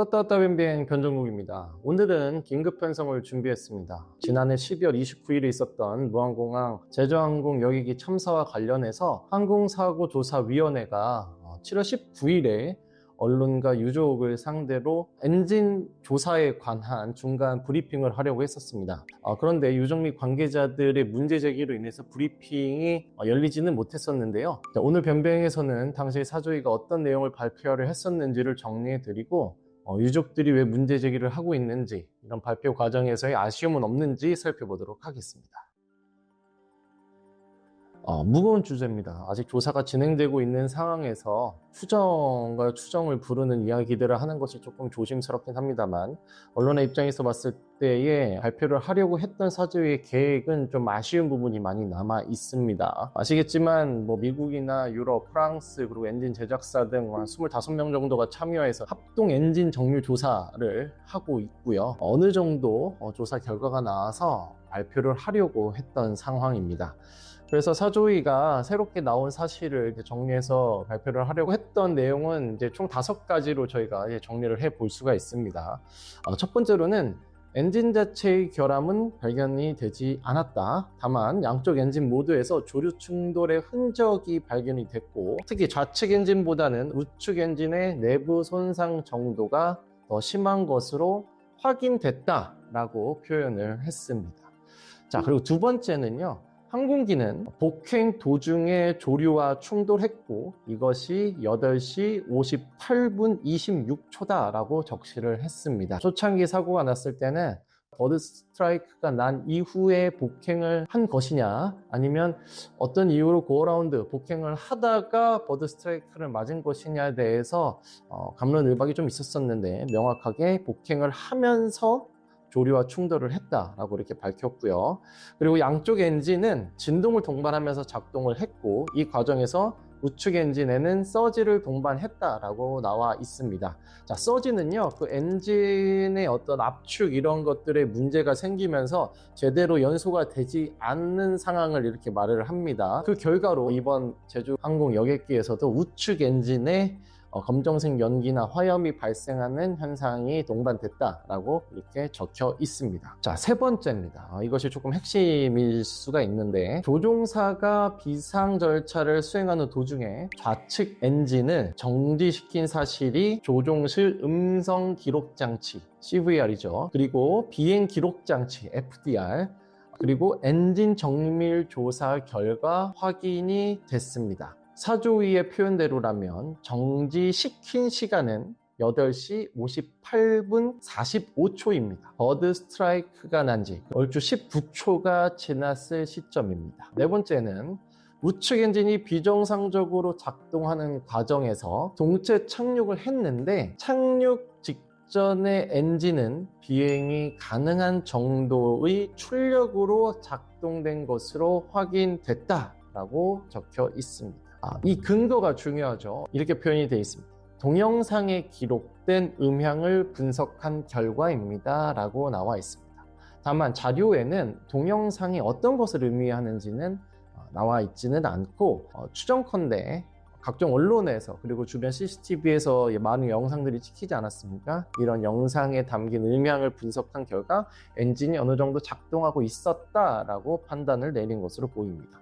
떴다 떴다 뱀뱀 변정국입니다. 오늘은 긴급 편성을 준비했습니다. 지난해 12월 29일에 있었던 무항공항 제주항공 여객기 참사와 관련해서 항공사고조사위원회가 7월 19일에 언론과 유족을 상대로 엔진 조사에 관한 중간 브리핑을 하려고 했었습니다. 어, 그런데 유족 및 관계자들의 문제 제기로 인해서 브리핑이 어, 열리지는 못했었는데요. 자, 오늘 변병에서는 당시 사조위가 어떤 내용을 발표를 했었는지를 정리해 드리고 어, 유족들이 왜 문제 제기를 하고 있는지 이런 발표 과정에서의 아쉬움은 없는지 살펴보도록 하겠습니다. 어, 무거운 주제입니다. 아직 조사가 진행되고 있는 상황에서 추정과 추정을 부르는 이야기들을 하는 것이 조금 조심스럽긴 합니다만 언론의 입장에서 봤을 때에 발표를 하려고 했던 사주의 계획은 좀 아쉬운 부분이 많이 남아 있습니다. 아시겠지만 뭐 미국이나 유럽, 프랑스 그리고 엔진 제작사 등 한 25명 정도가 참여해서 합동 엔진 정률 조사를 하고 있고요. 어느 정도 어, 조사 결과가 나와서 발표를 하려고 했던 상황입니다. 그래서 사조위가 새롭게 나온 사실을 정리해서 발표를 하려고 했던 내용은 이제 총 다섯 가지로 저희가 정리를 해 볼 수가 있습니다. 어, 첫 번째로는 엔진 자체의 결함은 발견이 되지 않았다. 다만 양쪽 엔진 모두에서 조류 충돌의 흔적이 발견이 됐고 특히 좌측 엔진보다는 우측 엔진의 내부 손상 정도가 더 심한 것으로 확인됐다라고 표현을 했습니다. 자, 그리고 두 번째는요. 항공기는 복행 도중에 조류와 충돌했고 이것이 8시 58분 26초다라고 적시를 했습니다. 초창기 사고가 났을 때는 버드 스트라이크가 난 이후에 복행을 한 것이냐 아니면 어떤 이유로 고어라운드 복행을 하다가 버드 스트라이크를 맞은 것이냐에 대해서 어, 감론을박이 좀 있었었는데 명확하게 복행을 하면서 조류와 충돌을 했다라고 이렇게 밝혔고요. 그리고 양쪽 엔진은 진동을 동반하면서 작동을 했고 이 과정에서 우측 엔진에는 서지를 동반했다라고 나와 있습니다. 자, 서지는요, 그 엔진의 어떤 압축 이런 것들에 문제가 생기면서 제대로 연소가 되지 않는 상황을 이렇게 말을 합니다. 그 결과로 이번 제주 항공 여객기에서도 우측 엔진에 어, 검정색 연기나 화염이 발생하는 현상이 동반됐다라고 이렇게 적혀 있습니다. 자, 세 번째입니다. 어, 이것이 조금 핵심일 수가 있는데 조종사가 비상 절차를 수행하는 도중에 좌측 엔진을 정지시킨 사실이 조종실 음성 기록 장치 CVR이죠. 그리고 비행 기록 장치 FDR 그리고 엔진 정밀 조사 결과 확인이 됐습니다. 사조위의 표현대로라면 정지시킨 시간은 8시 58분 45초입니다. 버드 스트라이크가 난 지 얼추 19초가 지났을 시점입니다. 네 번째는 우측 엔진이 비정상적으로 작동하는 과정에서 동체 착륙을 했는데 착륙 직전의 엔진은 비행이 가능한 정도의 출력으로 작동된 것으로 확인됐다라고 적혀 있습니다. 아, 이 근거가 중요하죠. 이렇게 표현이 되어 있습니다. 동영상에 기록된 음향을 분석한 결과입니다. 라고 나와 있습니다. 다만 자료에는 동영상이 어떤 것을 의미하는지는 어, 나와 있지는 않고 어, 추정컨대 각종 언론에서 그리고 주변 CCTV에서 많은 영상들이 찍히지 않았습니까? 이런 영상에 담긴 음향을 분석한 결과 엔진이 어느 정도 작동하고 있었다라고 판단을 내린 것으로 보입니다.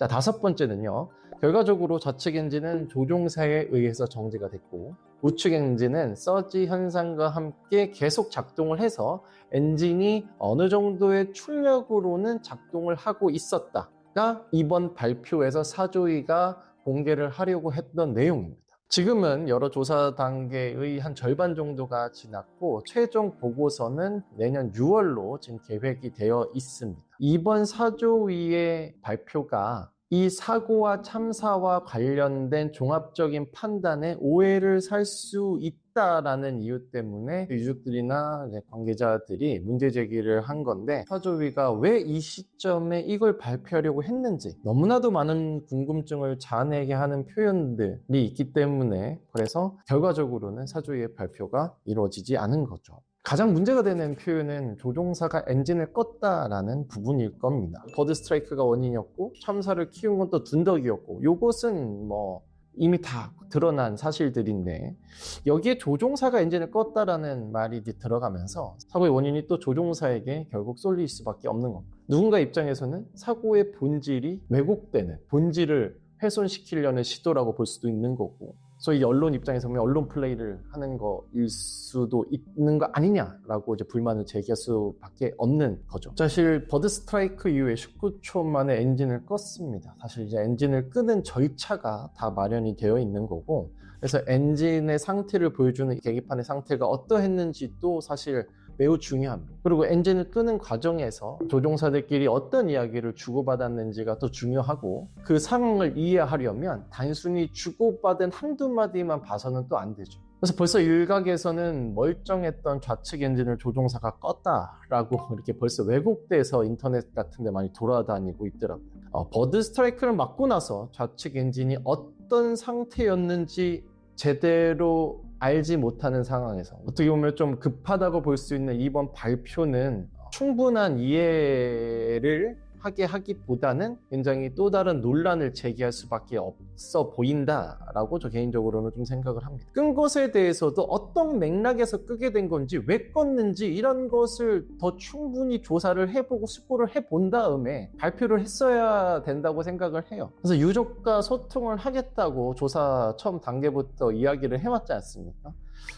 자, 다섯 번째는요. 결과적으로 좌측 엔진은 조종사에 의해서 정지가 됐고 우측 엔진은 서지 현상과 함께 계속 작동을 해서 엔진이 어느 정도의 출력으로는 작동을 하고 있었다가 이번 발표에서 사조위가 공개를 하려고 했던 내용입니다. 지금은 여러 조사 단계의 한 절반 정도가 지났고 최종 보고서는 내년 6월로 지금 계획이 되어 있습니다. 이번 사조위의 발표가 이 사고와 참사와 관련된 종합적인 판단에 오해를 살 수 있다라는 이유 때문에 유족들이나 관계자들이 문제 제기를 한 건데 사조위가 왜 이 시점에 이걸 발표하려고 했는지 너무나도 많은 궁금증을 자아내게 하는 표현들이 있기 때문에 그래서 결과적으로는 사조위의 발표가 이루어지지 않은 거죠. 가장 문제가 되는 표현은 조종사가 엔진을 껐다라는 부분일 겁니다. 버드 스트라이크가 원인이었고 참사를 키운 건 또 둔덕이었고 요것은 뭐 이미 다 드러난 사실들인데 여기에 조종사가 엔진을 껐다라는 말이 들어가면서 사고의 원인이 또 조종사에게 결국 쏠릴 수밖에 없는 겁니다. 누군가 입장에서는 사고의 본질이 왜곡되는 본질을 훼손시키려는 시도라고 볼 수도 있는 거고 소위 언론 입장에서 보면 언론 플레이를 하는 거일 수도 있는 거 아니냐라고 이제 불만을 제기할 수밖에 없는 거죠. 사실 버드 스트라이크 이후에 19초 만에 엔진을 껐습니다. 사실 이제 엔진을 끄는 절차가 다 마련이 되어 있는 거고 그래서 엔진의 상태를 보여주는 계기판의 상태가 어떠했는지도 사실 매우 중요합니다. 그리고 엔진을 끄는 과정에서 조종사들끼리 어떤 이야기를 주고받았는지가 더 중요하고 그 상황을 이해하려면 단순히 주고받은 한두 마디만 봐서는 또 안 되죠. 그래서 벌써 일각에서는 멀쩡했던 좌측 엔진을 조종사가 껐다라고 이렇게 벌써 왜곡돼서 인터넷 같은 데 많이 돌아다니고 있더라고요. 어, 버드 스트라이크를 맞고 나서 좌측 엔진이 어떤 상태였는지 제대로 알지 못하는 상황에서. 어떻게 보면 좀 급하다고 볼 수 있는 이번 발표는 충분한 이해를 하게 하기보다는 굉장히 또 다른 논란을 제기할 수밖에 없어 보인다라고 저 개인적으로는 좀 생각을 합니다. 끈 것에 대해서도 어떤 맥락에서 끄게 된 건지 왜 껐는지 이런 것을 더 충분히 조사를 해보고 숙고를 해본 다음에 발표를 했어야 된다고 생각을 해요. 그래서 유족과 소통을 하겠다고 조사 처음 단계부터 이야기를 해왔지 않습니까?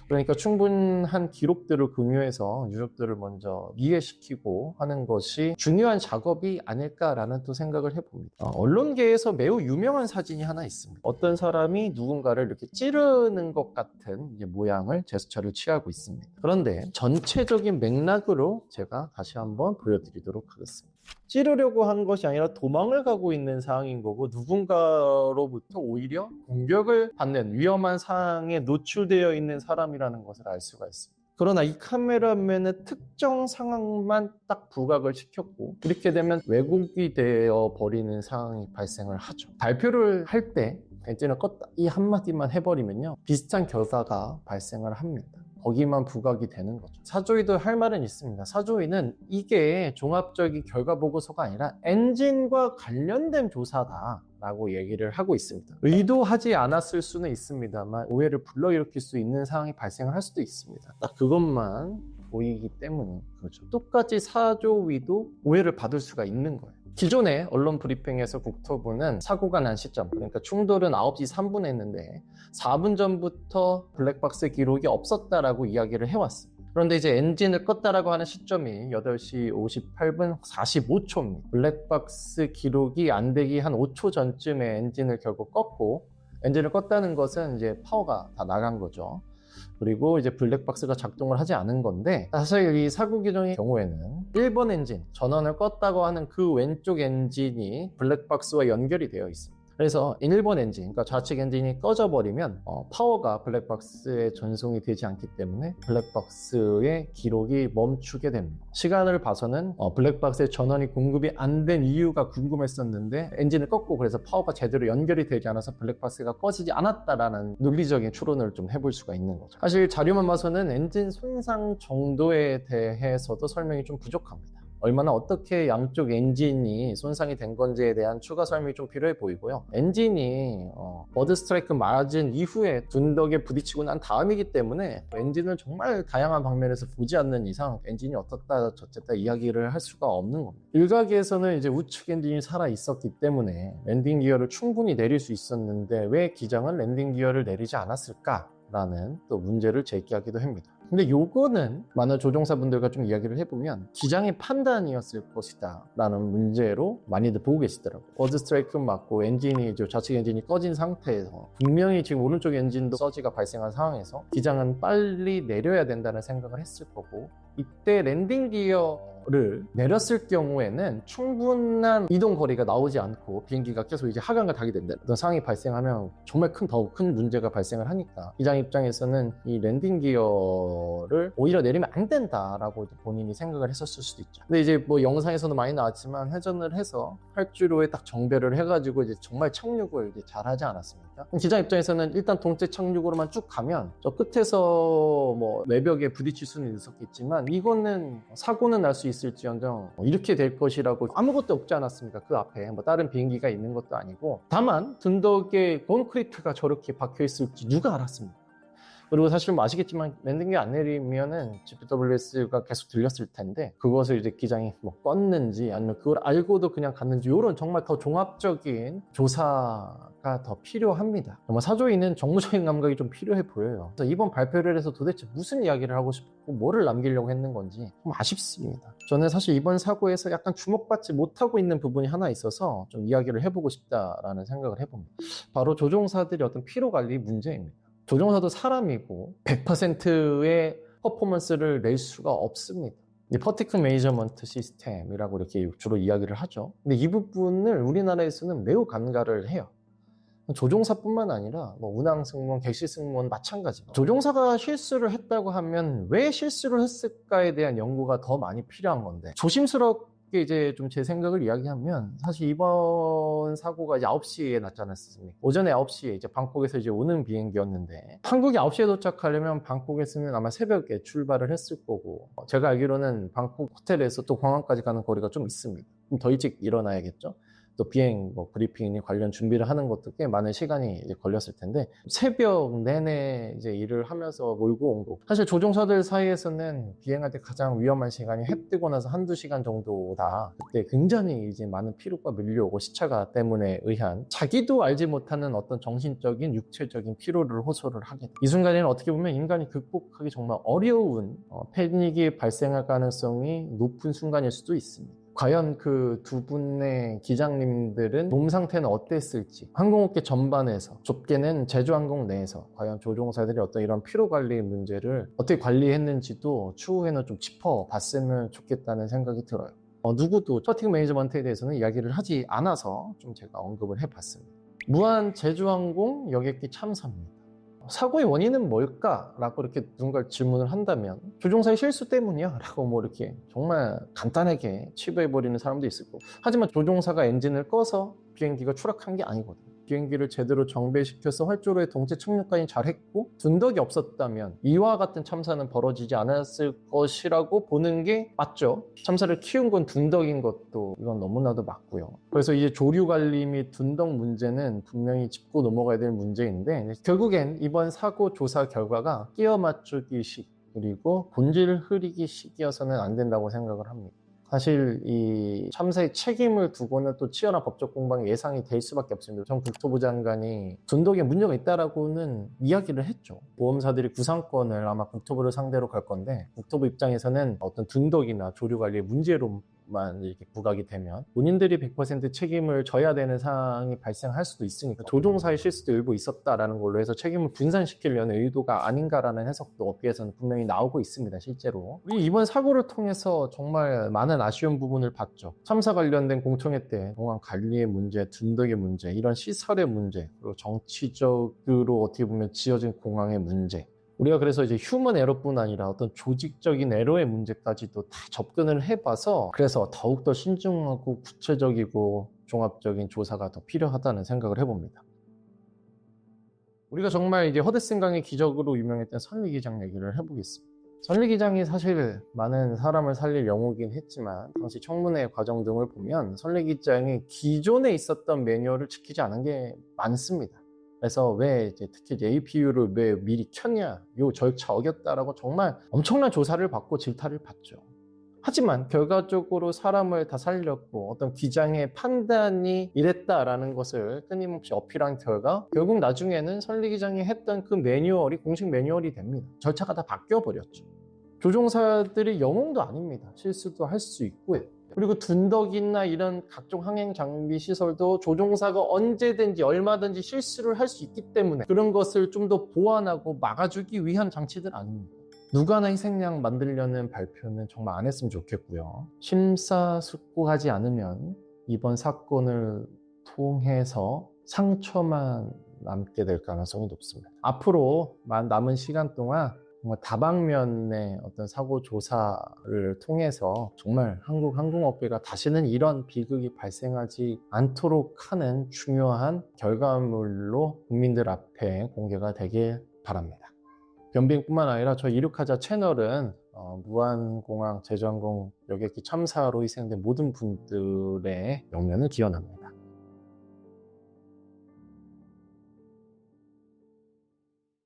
그러니까 충분한 기록들을 공유해서 유족들을 먼저 이해시키고 하는 것이 중요한 작업이 아닐까라는 또 생각을 해봅니다. 어, 언론계에서 매우 유명한 사진이 하나 있습니다. 어떤 사람이 누군가를 이렇게 찌르는 것 같은 모양을 제스처를 취하고 있습니다. 그런데 전체적인 맥락으로 제가 다시 한번 보여드리도록 하겠습니다. 찌르려고 한 것이 아니라 도망을 가고 있는 상황인 거고 누군가로부터 오히려 공격을 받는 위험한 상황에 노출되어 있는 사람이라는 것을 알 수가 있습니다. 그러나 이 카메라맨은 특정 상황만 딱 부각을 시켰고 이렇게 되면 왜곡이 되어 버리는 상황이 발생을 하죠. 발표를 할때 엔진을 껐다 이 한마디만 해버리면요 비슷한 결과가 발생을 합니다. 거기만 부각이 되는 거죠. 사조이도 할 말은 있습니다. 사조이는 이게 종합적인 결과 보고서가 아니라 엔진과 관련된 조사다. 라고 얘기를 하고 있습니다. 의도하지 않았을 수는 있습니다만 오해를 불러일으킬 수 있는 상황이 발생을 할 수도 있습니다. 딱 그것만 보이기 때문에 그렇죠. 똑같이 사조위도 오해를 받을 수가 있는 거예요. 기존에 언론 브리핑에서 국토부는 사고가 난 시점, 그러니까 충돌은 9시 3분에 했는데 4분 전부터 블랙박스 기록이 없었다라고 이야기를 해왔습니다. 그런데 이제 엔진을 껐다라고 하는 시점이 8시 58분 45초입니다. 블랙박스 기록이 안 되기 한 5초 전쯤에 엔진을 결국 껐고 엔진을 껐다는 것은 이제 파워가 다 나간 거죠. 그리고 이제 블랙박스가 작동을 하지 않은 건데 사실 이 사고 규정의 경우에는 1번 엔진 전원을 껐다고 하는 그 왼쪽 엔진이 블랙박스와 연결이 되어 있습니다. 그래서 1번 엔진, 그러니까 좌측 엔진이 꺼져버리면 어, 파워가 블랙박스에 전송이 되지 않기 때문에 블랙박스의 기록이 멈추게 됩니다. 시간을 봐서는 어, 블랙박스에 전원이 공급이 안 된 이유가 궁금했었는데 엔진을 껐고 그래서 파워가 제대로 연결이 되지 않아서 블랙박스가 꺼지지 않았다라는 논리적인 추론을 좀 해볼 수가 있는 거죠. 사실 자료만 봐서는 엔진 손상 정도에 대해서도 설명이 좀 부족합니다. 얼마나 어떻게 양쪽 엔진이 손상이 된 건지에 대한 추가 설명이 좀 필요해 보이고요. 엔진이 어, 버드 스트라이크 맞은 이후에 둔덕에 부딪히고 난 다음이기 때문에 엔진을 정말 다양한 방면에서 보지 않는 이상 엔진이 어떻다 저쨌다 이야기를 할 수가 없는 겁니다. 일각에서는 이제 우측 엔진이 살아 있었기 때문에 랜딩 기어를 충분히 내릴 수 있었는데 왜 기장은 랜딩 기어를 내리지 않았을까? 라는 또 문제를 제기하기도 합니다. 근데 요거는 많은 조종사분들과 좀 이야기를 해보면 기장의 판단이었을 것이다 라는 문제로 많이들 보고 계시더라고요. 버드 스트라이크 맞고 엔진이 좌측 엔진이 꺼진 상태에서 분명히 지금 오른쪽 엔진도 서지가 발생한 상황에서 기장은 빨리 내려야 된다는 생각을 했을 거고 이때 랜딩 기어를 내렸을 경우에는 충분한 이동 거리가 나오지 않고 비행기가 계속 이제 하강을 하게 된다. 어떤 상황이 발생하면 정말 큰 더욱 큰 문제가 발생을 하니까 기장 입장에서는 이 랜딩 기어를 오히려 내리면 안 된다라고 본인이 생각을 했었을 수도 있죠. 근데 이제 뭐 영상에서도 많이 나왔지만 회전을 해서 활주로에 딱 정배를 해가지고 이제 정말 착륙을 이제 잘 하지 않았습니까? 기장 입장에서는 일단 동체 착륙으로만 쭉 가면 저 끝에서 뭐 외벽에 부딪힐 수는 있었겠지만 하지만 이거는 사고는 날 수 있을지언정 이렇게 될 것이라고 아무것도 없지 않았습니까? 그 앞에 뭐 다른 비행기가 있는 것도 아니고 다만 둔덕에 콘크리트가 저렇게 박혀 있을지 누가 알았습니까? 그리고 사실 뭐 아시겠지만 랜딩기 안 내리면은 GPWS가 계속 들렸을 텐데 그것을 이제 기장이 뭐 껐는지 아니면 그걸 알고도 그냥 갔는지 이런 정말 더 종합적인 조사가 더 필요합니다. 정말 사조이는 정무적인 감각이 좀 필요해 보여요. 그래서 이번 발표를 해서 도대체 무슨 이야기를 하고 싶고 뭐를 남기려고 했는 건지 좀 아쉽습니다. 저는 사실 이번 사고에서 약간 주목받지 못하고 있는 부분이 하나 있어서 좀 이야기를 해보고 싶다라는 생각을 해봅니다. 바로 조종사들의 어떤 피로 관리 문제입니다. 조종사도 사람이고 100%의 퍼포먼스를 낼 수가 없습니다. 이 퍼티크 메이저먼트 시스템이라고 이렇게 주로 이야기를 하죠. 근데 이 부분을 우리나라에서는 매우 간과를 해요. 조종사뿐만 아니라 뭐 운항 승무원, 객실 승무원 마찬가지. 조종사가 실수를 했다고 하면 왜 실수를 했을까에 대한 연구가 더 많이 필요한 건데 조심스럽 게 이제 좀 제 생각을 이야기하면 사실 이번 사고가 이제 9시에 났지 않았습니까? 오전에 9시에 이제 방콕에서 이제 오는 비행기였는데 한국이 9시에 도착하려면 방콕에서는 아마 새벽에 출발을 했을 거고 어, 제가 알기로는 방콕 호텔에서 또 공항까지 가는 거리가 좀 있습니다. 그럼 더 일찍 일어나야겠죠? 또 비행 뭐 브리핑 관련 준비를 하는 것도 꽤 많은 시간이 걸렸을 텐데 새벽 내내 이제 일을 하면서 몰고 온 거. 사실 조종사들 사이에서는 비행할 때 가장 위험한 시간이 해 뜨고 나서 한두 시간 정도다. 그때 굉장히 이제 많은 피로가 밀려오고 시차가 때문에 의한 자기도 알지 못하는 어떤 정신적인 육체적인 피로를 호소를 하게 돼. 이 순간에는 어떻게 보면 인간이 극복하기 정말 어려운 어, 패닉이 발생할 가능성이 높은 순간일 수도 있습니다. 과연 그 두 분의 기장님들은 몸 상태는 어땠을지. 항공업계 전반에서 좁게는 제주항공 내에서 과연 조종사들이 어떤 이런 피로관리 문제를 어떻게 관리했는지도 추후에는 좀 짚어봤으면 좋겠다는 생각이 들어요. 어, 누구도 퍼팅 매니저먼트에 대해서는 이야기를 하지 않아서 좀 제가 언급을 해봤습니다. 무한 제주항공 여객기 참사입니다 사고의 원인은 뭘까? 라고 이렇게 누군가 질문을 한다면 조종사의 실수 때문이야? 라고 뭐 이렇게 정말 간단하게 치부해 버리는 사람도 있을 거고. 하지만 조종사가 엔진을 꺼서 비행기가 추락한 게 아니거든 비행기를 제대로 정배시켜서 활주로에 동체 착륙까지 잘했고 둔덕이 없었다면 이와 같은 참사는 벌어지지 않았을 것이라고 보는 게 맞죠. 참사를 키운 건 둔덕인 것도 이건 너무나도 맞고요. 그래서 이제 조류 관리 및 둔덕 문제는 분명히 짚고 넘어가야 될 문제인데 결국엔 이번 사고 조사 결과가 끼어 맞추기식 그리고 본질 흐리기 식이어서는 안 된다고 생각을 합니다. 사실 이 참사의 책임을 두고는 또 치열한 법적 공방이 예상이 될 수밖에 없습니다. 전 국토부 장관이 둔덕에 문제가 있다라고는 이야기를 했죠. 보험사들이 구상권을 아마 국토부를 상대로 걸 건데 국토부 입장에서는 어떤 둔덕이나 조류 관리의 문제로 만 이렇게 부각이 되면 본인들이 100% 책임을 져야 되는 상황이 발생할 수도 있으니까 조종사의 실수도 일부 있었다라는 걸로 해서 책임을 분산시키려는 의도가 아닌가라는 해석도 업계에서는 분명히 나오고 있습니다 실제로. 이번 사고를 통해서 정말 많은 아쉬운 부분을 봤죠. 참사 관련된 공청회 때 공항 관리의 문제, 둔덕의 문제 이런 시설의 문제 그리고 정치적으로 어떻게 보면 지어진 공항의 문제 우리가 그래서 이제 휴먼 에러뿐 아니라 어떤 조직적인 에러의 문제까지도 다 접근을 해봐서 그래서 더욱더 신중하고 구체적이고 종합적인 조사가 더 필요하다는 생각을 해봅니다. 우리가 정말 이제 허드슨 강의 기적으로 유명했던 선리 기장 얘기를 해보겠습니다. 선리 기장이 사실 많은 사람을 살릴 영웅이긴 했지만 당시 청문회 과정 등을 보면 선리 기장이 기존에 있었던 매뉴얼을 지키지 않은 게 많습니다. 그래서 왜 이제 특히 APU를 왜 미리 켰냐, 요 절차 어겼다라고 정말 엄청난 조사를 받고 질타를 받죠. 하지만 결과적으로 사람을 다 살렸고 어떤 기장의 판단이 이랬다라는 것을 끊임없이 어필한 결과 결국 나중에는 설리 기장이 했던 그 매뉴얼이 공식 매뉴얼이 됩니다. 절차가 다 바뀌어 버렸죠. 조종사들이 영웅도 아닙니다. 실수도 할 수 있고요. 그리고 둔덕이나 이런 각종 항행 장비 시설도 조종사가 언제든지 얼마든지 실수를 할 수 있기 때문에 그런 것을 좀 더 보완하고 막아주기 위한 장치들 아닙니다. 누가나 희생양 만들려는 발표는 정말 안 했으면 좋겠고요. 심사숙고하지 않으면 이번 사건을 통해서 상처만 남게 될 가능성이 높습니다. 앞으로 남은 시간 동안 정말 다방면의 어떤 사고 조사를 통해서 정말 한국 항공업계가 다시는 이런 비극이 발생하지 않도록 하는 중요한 결과물로 국민들 앞에 공개가 되길 바랍니다. 변빙뿐만 아니라 저희 이륙하자 채널은 어, 무한공항 제주항공 여객기 참사로 희생된 모든 분들의 영면을 기원합니다.